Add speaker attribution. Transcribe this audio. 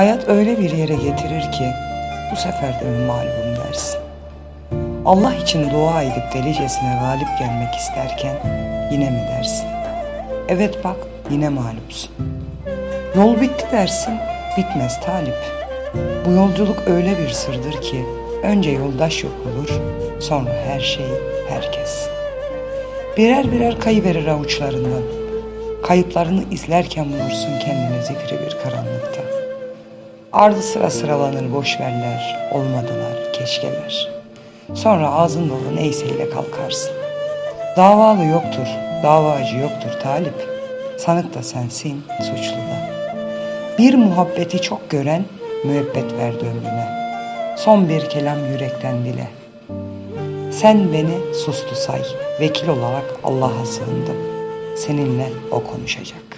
Speaker 1: Hayat öyle bir yere getirir ki bu sefer de mağlubum dersin. Allah için dua edip delicesine galip gelmek isterken yine mi dersin? Evet bak yine mağlupsun. Yol bitti dersin, bitmez talip. Bu yolculuk öyle bir sırdır ki önce yoldaş yok olur, sonra her şey, herkes. Birer birer kayıverir avuçlarından. Kayıplarını izlerken bulursun kendini zifiri bir karanlıkta. Ardı sıra sıralanır boşverler, olmadılar, keşkeler. Sonra ağzın dolu neyseyle kalkarsın. Davalı yoktur, davacı yoktur talip. Sanık da sensin, suçlu da. Bir muhabbeti çok gören müebbet verdi ömrüne. Son bir kelam yürekten dile. Sen beni sustu say, vekil olarak Allah'a sığındım. Seninle o konuşacak.